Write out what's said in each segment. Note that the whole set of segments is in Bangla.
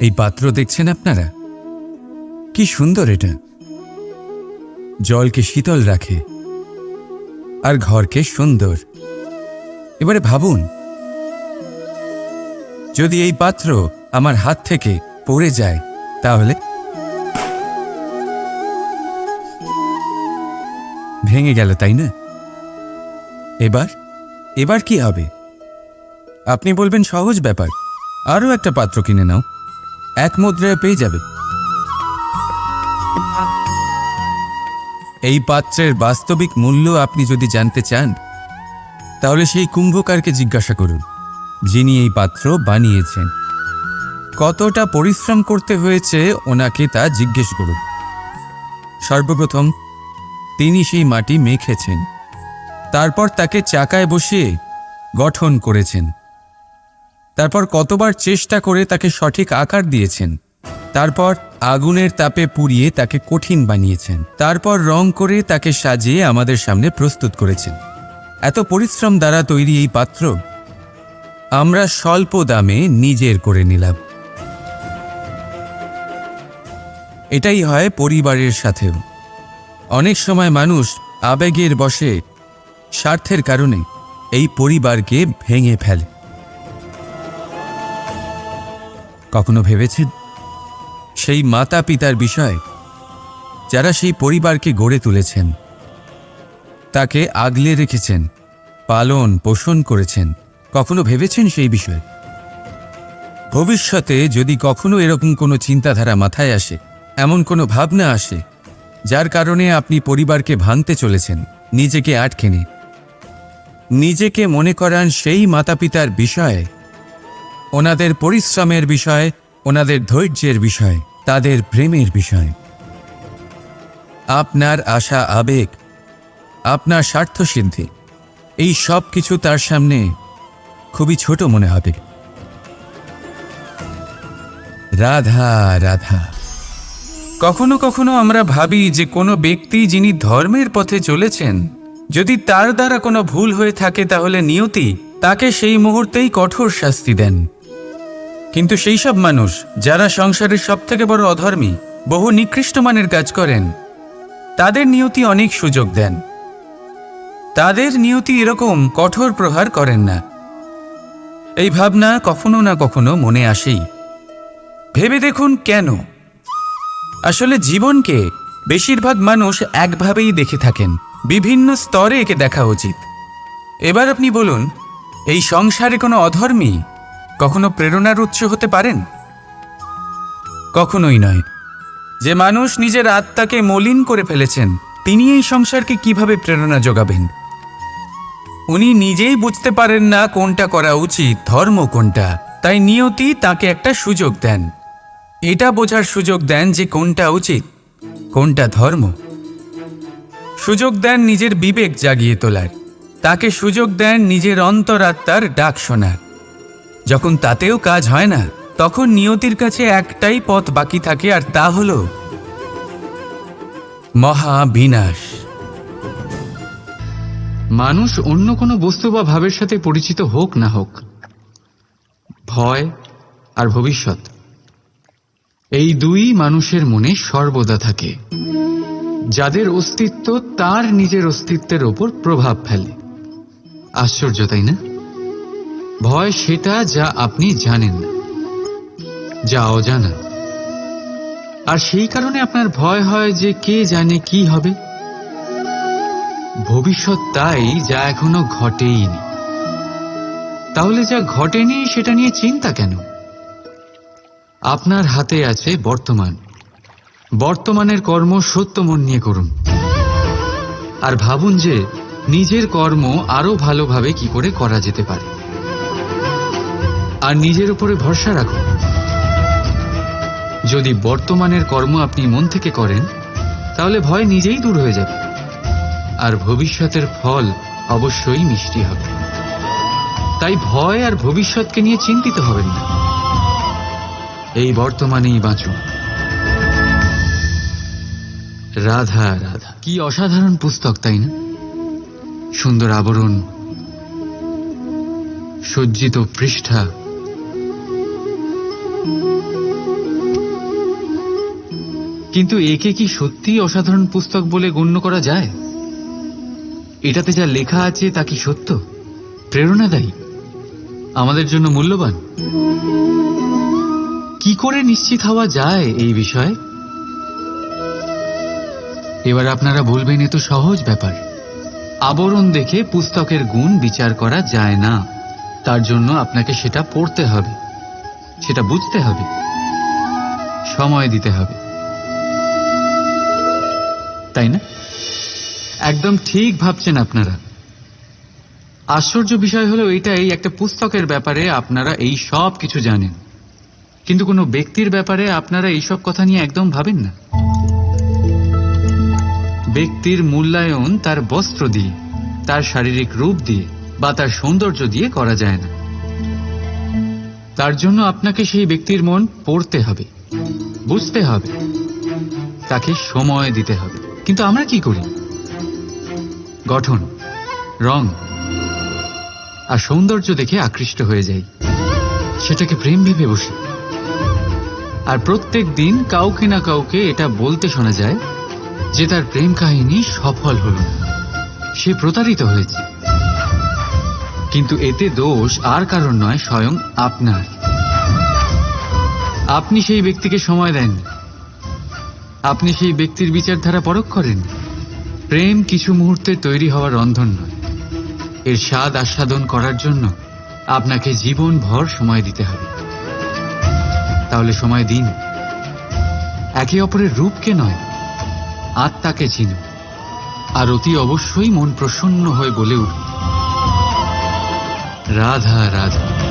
এই পাত্র দেখছেন আপনারা? কি সুন্দর এটা। জলকে শীতল রাখে, আর ঘরকে সুন্দর। এবারে ভাবুন, যদি এই পাত্র আমার হাত থেকে পড়ে যায়, তাহলে? ভেঙে গেল, তাই না? এবার? এবার কি হবে? আপনি বলবেন সহজ ব্যাপার। আরও একটা পাত্র কিনে নাও। এক মুদ্রায় পেয়ে যাবে। এই পাত্রের বাস্তবিক মূল্য আপনি যদি জানতে চান, তাহলে সেই কুম্ভকারকে জিজ্ঞাসা করুন, যিনি এই পাত্র বানিয়েছেন। কতটা পরিশ্রম করতে হয়েছে ওনাকে তা জিজ্ঞেস করুন। সর্বপ্রথম, তিনি সেই মাটি মেখেছেন। তারপর তাকে চাকায় বসিয়ে গঠন করেছেন। তারপর কতবার চেষ্টা করে তাকে সঠিক আকার দিয়েছেন। তারপর আগুনের তাপে পুড়িয়ে তাকে কঠিন বানিয়েছেন। তারপর রং করে তাকে সাজিয়ে আমাদের সামনে প্রস্তুত করেছেন। এত পরিশ্রম দ্বারা তৈরি এই পাত্র আমরা স্বল্প দামে নিজের করে নিলাম। এটাই হয় পরিবারের সাথেও। অনেক সময় মানুষ আবেগের বশে স্বার্থের কারণে এই পরিবারকে ভেঙে ফেলে। কখনো ভেবেছেন? সেই মাতা পিতার বিষয় যারা সেই পরিবারকে গড়ে তুলেছেন, তাকে আগলে রেখেছেন, পালন, পোষণ করেছেন, কখনো ভেবেছেন সেই বিষয়ে? ভবিষ্যতে যদি কখনো এরকম কোনো চিন্তাধারা মাথায় আসে, এমন কোনো ভাবনা আসে, যার কারণে আপনি পরিবারকে ভাঙতে চলেছেন, নিজেকে আটকে নিন নিজেকে মনে করান সেই মাতা পিতার বিষয়ে ওনাদের পরিশ্রমের বিষয়, ওনাদের ধৈর্যের বিষয়, তাদের প্রেমের বিষয়। আপনার আশা আবেগ, আপনার স্বার্থসিদ্ধি এই সব কিছু তার সামনে খুবই ছোট মনে হবে। রাধা রাধা। কখনো কখনো আমরা ভাবি যে কোনো ব্যক্তি যিনি ধর্মের পথে চলেছেন, যদি তার দ্বারা কোনো ভুল হয়ে থাকে তাহলে নিয়তি তাকে সেই মুহূর্তেই কঠোর শাস্তি দেন। কিন্তু সেই সব মানুষ, যারা সংসারের সব থেকে বড় অধর্মী, বহু নিকৃষ্ট মানের কাজ করেন, তাদের নিয়তি অনেক সুযোগ দেন। তাদের নিয়তি এরকম কঠোর প্রহার করেন না। এই ভাবনা কখনো না কখনো মনে আসেই। ভেবে দেখুন কেন? আসলে জীবনকে বেশিরভাগ মানুষ একভাবেই দেখে থাকেন। বিভিন্ন স্তরে একে দেখা উচিত। এবার আপনি বলুন, এই সংসারে কোনো অধর্মী কখনো প্রেরণার উৎস হতে পারেন? কখনোই নয়। যে মানুষ নিজের আত্মাকে মলিন করে ফেলেছেন, তিনি এই সংসারকে কীভাবে প্রেরণা যোগাবেন? উনি নিজেই বুঝতে পারেন না কোনটা করা উচিত, ধর্ম কোনটা। তাই নিয়তি তাকে একটা সুযোগ দেন। এটা বোঝার সুযোগ দেন যে কোনটা উচিত, কোনটা ধর্ম। সুযোগ দেন নিজের বিবেক জাগিয়ে তোলার। তাকে সুযোগ দেন নিজের অন্তরাত্মার ডাক শোনার। যখন তাতেও কাজ হয় না, তখন নিয়তির কাছে একটাই পথ বাকি থাকে, আর তা হল মহাবিনাশ। মানুষ অন্য কোনো বস্তু বা ভাবের সাথে পরিচিত হোক না হোক, ভয় আর ভবিষ্যৎ, এই দুই মানুষের মনে সর্বদা থাকে। যাদের অস্তিত্ব তার নিজের অস্তিত্বের ওপর প্রভাব ফেলে। আশ্চর্য, তাই না? ভয় সেটা যা আপনি জানেন না যা অজানা। আর সেই কারণে আপনার ভয় হয় যে কে জানে কি হবে। ভবিষ্যৎ তাই যা এখনও ঘটেইনি। তাহলে যা ঘটেনি সেটা নিয়ে চিন্তা কেন? আপনার হাতে আছে বর্তমান। বর্তমানের কর্ম সত্য মন নিয়ে করুন। আর ভাবুন যে নিজের কর্ম আরও ভালোভাবে কি করে করা যেতে পারে। আর নিজের উপরে ভরসা রাখুন যদি বর্তমানের কর্ম আপনি মন থেকে করেন, তাহলে ভয় নিজেই দূর হয়ে যাবে। আর ভবিষ্যতের ফল অবশ্যই মিষ্টি হবে। তাই ভয় আর ভবিষ্যৎকে নিয়ে চিন্তিত হবেন না। এই বর্তমানেই বাঁচুন। রাধা রাধা। কি অসাধারণ পুস্তক, তাই না? সুন্দর আবরণ, সজ্জিত পৃষ্ঠা। কিন্তু একে কি সত্যিই অসাধারণ পুস্তক বলে গণ্য করা যায়? এটাতে যা লেখা আছে তা কি সত্য? প্রেরণাদায়ী। আমাদের জন্য মূল্যবান। কি করে নিশ্চিত হওয়া যায় এই বিষয়ে? এবার আপনারা বলবেন, এ তো সহজ ব্যাপার। আবরণ দেখে পুস্তকের গুণ বিচার করা যায় না। তার জন্য আপনাকে সেটা পড়তে হবে। সেটা বুঝতে হবে। সময় দিতে হবে। তাই না? একদম ঠিক ভাবছেন আপনারা। আশ্চর্য বিষয় হলো এটাই, একটা পুস্তকের ব্যাপারে আপনারা এই সব কিছু জানেন। কিন্তু কোনো ব্যক্তির ব্যাপারে আপনারা এইসব কথা নিয়ে একদম ভাবেন না। ব্যক্তির মূল্যায়ন তার বস্ত্র দিয়ে, তার শারীরিক রূপ দিয়ে বা তার সৌন্দর্য দিয়ে করা যায় না। তার জন্য আপনাকে সেই ব্যক্তির মন পড়তে হবে, বুঝতে হবে, তাকে সময় দিতে হবে। কিন্তু আমরা কি করি? গঠন, রং আর সৌন্দর্য দেখে আকৃষ্ট হয়ে যাই। সেটাকে প্রেম ভেবে বসি। আর প্রত্যেক দিন কাউকে না কাউকে এটা বলতে শোনা যায় যে তার প্রেম কাহিনী সফল হল। সে প্রতারিত হয়েছে। কিন্তু এতে দোষ আর কারণ নয়, স্বয়ং আপনার। আপনি সেই ব্যক্তিকে সময় দেন আপনি সেই ব্যক্তির বিচারধারা পরখ করেন? প্রেম কিছু মুহূর্তে তৈরি হওয়ার রন্ধন নয়। এর স্বাদ আস্বাদন করার জন্য আপনাকে জীবনভর সময় দিতে হবে। তাহলে সময় দিন। একে অপরের রূপকে নয়, আত্মাকে চিনুন। আর অতি অবশ্যই মন প্রসন্ন হয়ে বলে উঠুন। রাধা রাধা।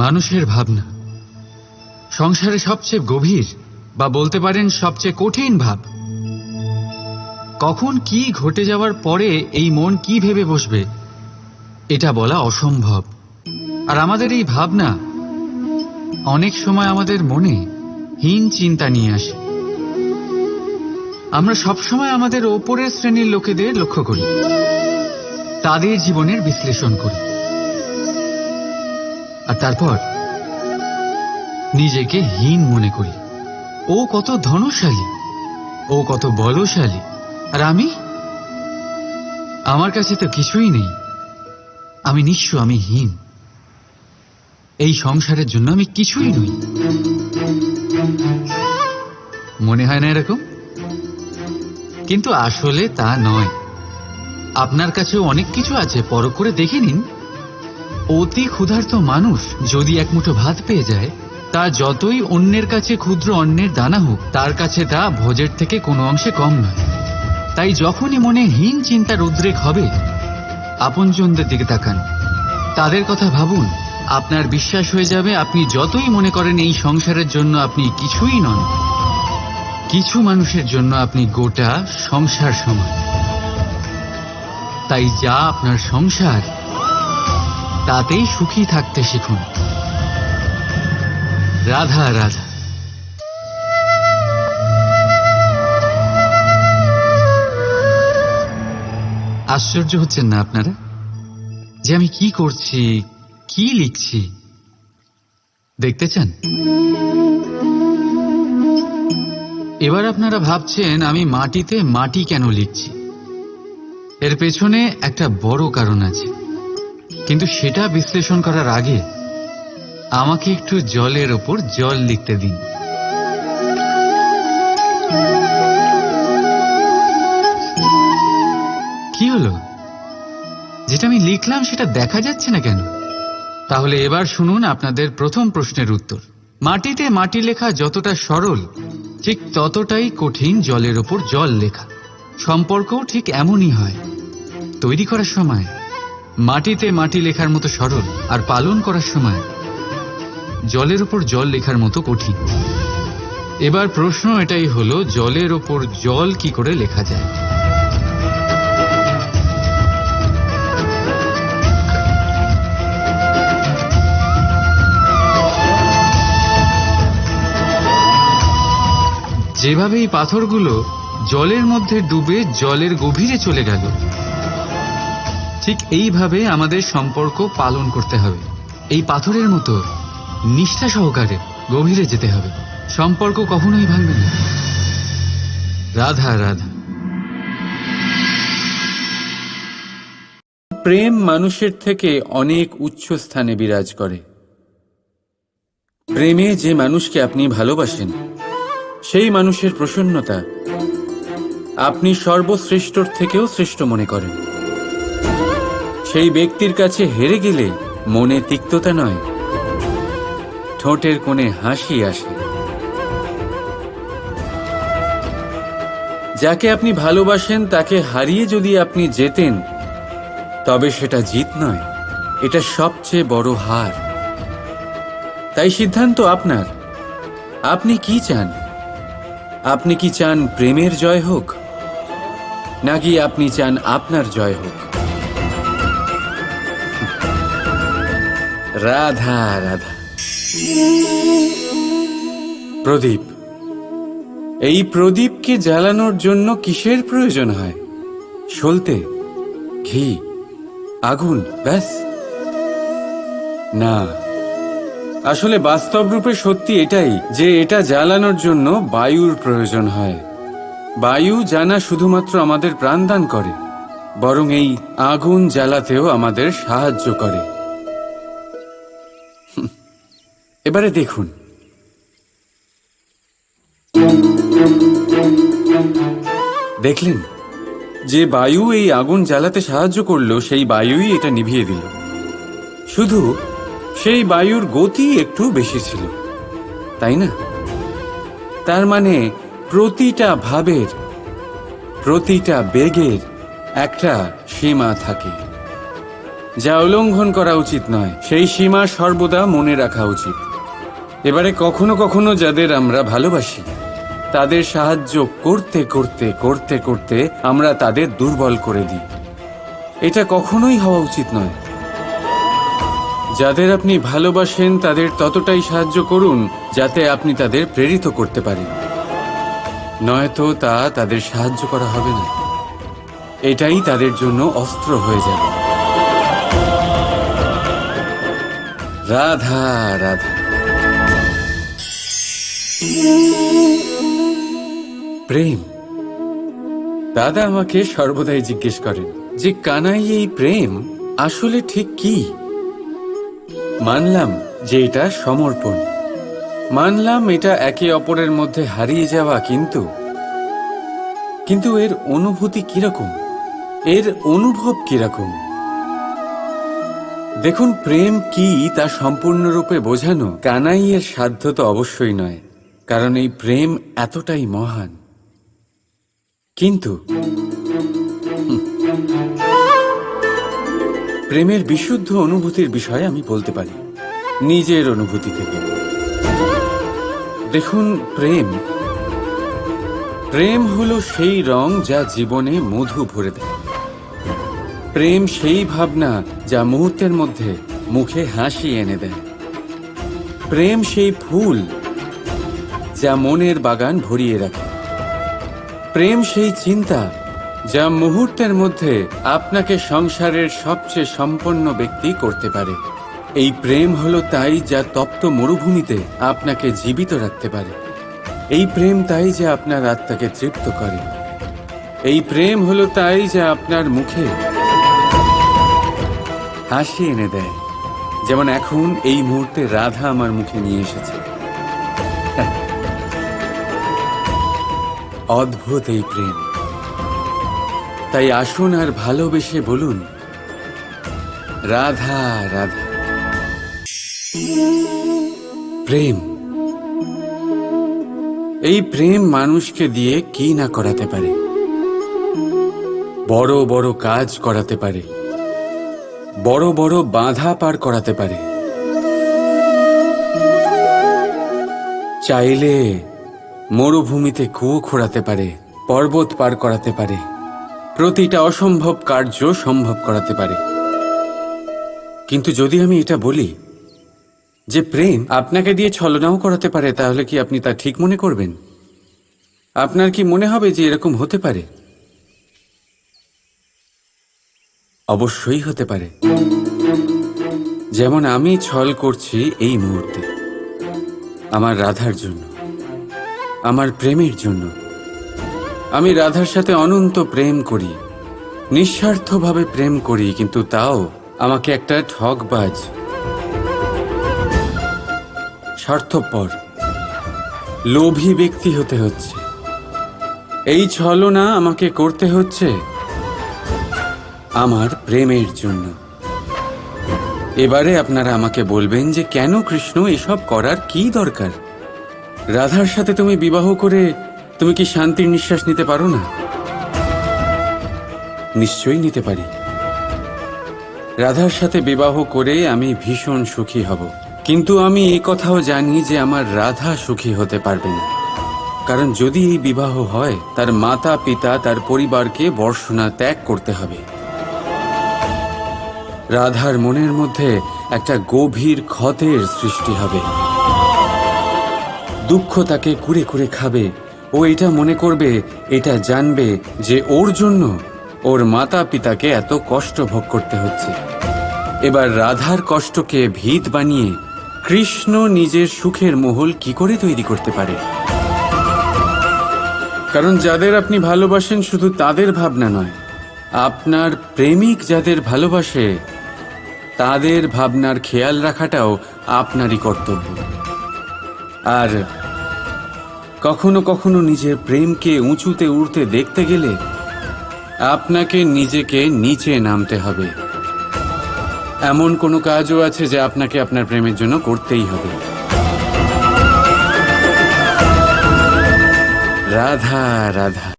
মানুষের ভাবনা। সংসারে সবচেয়ে গভীর বা বলতে পারেন সবচেয়ে কঠিন ভাব। কখন কি ঘটে যাওয়ার পরে এই মন কি ভেবে বসবে, এটা বলা অসম্ভব। আর আমাদের এই ভাবনা অনেক সময় আমাদের মনে হীন চিন্তা নিয়ে আসে। আমরা সবসময় আমাদের ওপরের শ্রেণির লোকেদের লক্ষ্য করি, তাদের জীবনের বিশ্লেষণ করি। আর তারপর? নিজেকে হীন মনে করি। ও কত ধনশালী, ও কত বলশালী, আর আমি? আমার কাছে তো কিছুই নেই। আমি নিঃস্ব আমি হীন। এই সংসারের জন্য আমি কিছুই নই। মনে হয় না এরকম? কিন্তু আসলে তা নয়। আপনার কাছেও অনেক কিছু আছে পর করে দেখে নিন। অতি ক্ষুধার্ত মানুষ যদি এক মুঠো ভাত পেয়ে যায়, তা যতই অন্যের কাছে ক্ষুদ্র অন্যের দানা হোক, তার কাছে তা ভোজের থেকে কোনো অংশে কম নয় তাই যখনই মনে হীন চিন্তার উদ্রেক হবে, আপনজনদের দিকে তাকান। তাদের কথা ভাবুন, আপনার বিশ্বাস হয়ে যাবে আপনি যতই মনে করেন এই সংসারের জন্য আপনি কিছুই নন। কিছু মানুষের জন্য আপনি গোটা সংসার সমান। তাই যা আপনার সংসার তাতেই সুখী থাকতে শিখুন। রাধা রাধা। আশ্চর্য হচ্ছেন না আপনারা? যে আমি কি করছি, কি লিখছি? দেখতে চান? এবার আপনারা ভাবছেন, আমি মাটিতে মাটি কেন লিখছি? এর পেছনে একটা বড় কারণ আছে। কিন্তু সেটা বিশ্লেষণ করার আগে আমাকে একটু জলের ওপর জল লিখতে দিন। কি হলো? যেটা আমি লিখলাম সেটা দেখা যাচ্ছে না কেন? তাহলে এবার শুনুন আপনাদের প্রথম প্রশ্নের উত্তর। মাটিতে মাটি লেখা যতটা সরল, ঠিক ততটাই কঠিন জলের ওপর জল লেখা। সম্পর্কও ঠিক এমনই হয়। তৈরি করার সময় মাটিতে মাটি লেখার মতো সরল আর পালন করার সময় জলের ওপর জল লেখার মতো কঠিন। এবার প্রশ্ন এটাই হলো, জলের ওপর জল কি করে লেখা যায়? যেভাবে এই পাথরগুলো জলের মধ্যে ডুবে জলের গভীরে চলে গেল ঠিক এইভাবে আমাদের সম্পর্ক পালন করতে হবে। এই পাথরের মতো নিষ্ঠা সহকারে গভীরে যেতে হবে। সম্পর্ক কখনোই ভাঙবে না। রাধা রাধা। প্রেম মানুষের থেকে অনেক উচ্চ স্থানে বিরাজ করে। প্রেমে যে মানুষকে আপনি ভালোবাসেন, সেই মানুষের প্রসন্নতা আপনি সর্বশ্রেষ্ঠর থেকেও শ্রেষ্ঠ মনে করেন। সেই ব্যক্তির কাছে হেরে গেলে মনে তিক্ততা নয়। ঠোঁটের কোণে হাসি আসে। যাকে আপনি ভালোবাসেন, তাকে হারিয়ে যদি আপনি যেতেন তবে সেটা জিত নয়। এটা সবচেয়ে বড় হার। তাই সিদ্ধান্ত আপনার। আপনি কি চান? আপনি কি চান প্রেমের জয় হোক, নাকি আপনি চান আপনার জয় হোক? রাধা রাধা। প্রদীপ, এই প্রদীপকে জ্বালানোর জন্য কিসের প্রয়োজন হয়? সলতে, ঘি, আগুন, ব্যাস। না, আসলে বাস্তব রূপে সত্যি এটাই যে এটা জ্বালানোর জন্য বায়ুর প্রয়োজন হয়। বায়ু জানা শুধুমাত্র আমাদের প্রাণদান করে, বরং এই আগুন জ্বালাতেও আমাদের সাহায্য করে। এবারে দেখুন। দেখলেন, যে বায়ু এই আগুন জ্বালাতে সাহায্য করল, সেই বায়ুই এটা নিভিয়ে দিল। শুধু সেই বায়ুর গতি একটু বেশি ছিল, তাই না? তার মানে প্রতিটা ভাবের, প্রতিটা বেগের একটা সীমা থাকে। যা উল্লঙ্ঘন করা উচিত নয়, সেই সীমা সর্বদা মনে রাখা উচিত। এবারে কখনো কখনো যাদের আমরা ভালোবাসি, তাদের সাহায্য করতে করতে করতে করতে আমরা তাদের দুর্বল করে দিই। এটা কখনোই হওয়া উচিত নয়। যাদের আপনি ভালোবাসেন, তাদের ততটাই সাহায্য করুন যাতে আপনি তাদের প্রেরিত করতে পারেন। নয়তো তা তাদের সাহায্য করা হবে না। এটাই তাদের জন্য অস্ত্র হয়ে যাবে। রাধা রাধা। প্রেম। দাদা আমাকে সর্বদাই জিজ্ঞেস করেন যে, কানাই এই প্রেম আসলে ঠিক কি? মানলাম যে এটা সমর্পণ। মানলাম এটা একে অপরের মধ্যে হারিয়ে যাওয়া কিন্তু। কিন্তু এর অনুভূতি কীরকম? এর অনুভব কীরকম? দেখুন, প্রেম কি তা সম্পূর্ণরূপে বোঝানো কানাইয়ের সাধ্য তো অবশ্যই নয়। কারণ এই প্রেম এতটাই মহান। কিন্তু প্রেমের বিশুদ্ধ অনুভূতির বিষয়ে আমি বলতে পারি, নিজের অনুভূতি থেকে। দেখুন, প্রেম। প্রেম হলো সেই রং যা জীবনে মধু ভরে দেয়। প্রেম সেই ভাবনা যা মুহূর্তের মধ্যে মুখে হাসি এনে দেয়। প্রেম সেই ফুল যা মনের বাগান ভরিয়ে রাখে। প্রেম সেই চিন্তা যা মুহূর্তের মধ্যে আপনাকে সংসারের সবচেয়ে সম্পন্ন ব্যক্তি করতে পারে। এই প্রেম হলো তাই যা তপ্ত মরুভূমিতে আপনাকে জীবিত রাখতে পারে। এই প্রেম তাই যা আপনার আত্মাকে তৃপ্ত করে। এই প্রেম হলো তাই যা আপনার মুখে হাসি এনে দেয়। যেমন এখন এই মুহূর্তে রাধা আমার মুখে নিয়ে এসেছে। অদ্ভুত এই প্রেম। তাই আসুন আর ভালোবেসে বলুন, রাধা রাধা। প্রেম। এই প্রেম মানুষকে দিয়ে কি না করাতে পারে? বড় বড় কাজ করাতে পারে। বড় বড় বাধা পার করাতে পারে। চাইলে মরুভূমিতে কুয়ো খোঁড়াতে পারে, পর্বত পার করাতে পারে। প্রতিটা অসম্ভব কার্য সম্ভব করাতে পারে। কিন্তু যদি আমি এটা বলি, যে প্রেম আপনাকে দিয়ে ছলনাও করাতে পারে, তাহলে কি আপনি তা ঠিক মনে করবেন? আপনার কি মনে হবে যে এরকম হতে পারে? অবশ্যই হতে পারে। যেমন আমি ছল করছি এই মুহূর্তে, আমার রাধার জন্য। আমার প্রেমের জন্য। আমি রাধার সাথে অনন্ত প্রেম করি, নিঃস্বার্থভাবে প্রেম করি, কিন্তু তাও আমাকে একটা ঠকবাজ স্বার্থপর, লোভী ব্যক্তি হতে হচ্ছে। এই ছলনা আমাকে করতে হচ্ছে আমার প্রেমের জন্য। এবারে আপনারা আমাকে বলবেন যে কেন কৃষ্ণ এসব করার কি দরকার? রাধার সাথে তুমি বিবাহ করে তুমি কি শান্তির নিঃশ্বাস নিতে পারো না? নিশ্চয়ই নিতে পারি। রাধার সাথে বিবাহ করে আমি ভীষণ সুখী হব। কিন্তু আমি এই কথাও জানি যে আমার রাধা সুখী হতে পারবে না। কারণ যদি এই বিবাহ হয়, তার মাতা, পিতা, তার পরিবারকে বর্ষণা ত্যাগ করতে হবে। রাধার মনের মধ্যে একটা গভীর ক্ষতের সৃষ্টি হবে। দুঃখ তাকে কুড়ে কুড়ে খাবে। ও এটা মনে করবে, এটা জানবে যে ওর জন্য ওর মাতা পিতাকে এত কষ্ট ভোগ করতে হচ্ছে। এবার রাধার কষ্টকে ভিত বানিয়ে কৃষ্ণ নিজের সুখের মহল কি করে তৈরি করতে পারে? কারণ যাদের আপনি ভালোবাসেন শুধু তাদের ভাবনা নয়, আপনার প্রেমিক যাদের ভালোবাসে, তাদের ভাবনার খেয়াল রাখাটাও আপনারই কর্তব্য। আর কখনো কখনো নিজের প্রেমকে উঁচুতে উঠতে দেখতে গেলে আপনাকে নিজেকে নিচে নামতে হবে। এমন কোনো কাজও আছে যে আপনাকে আপনার প্রেমের জন্য করতেই হবে। রাধা রাধা।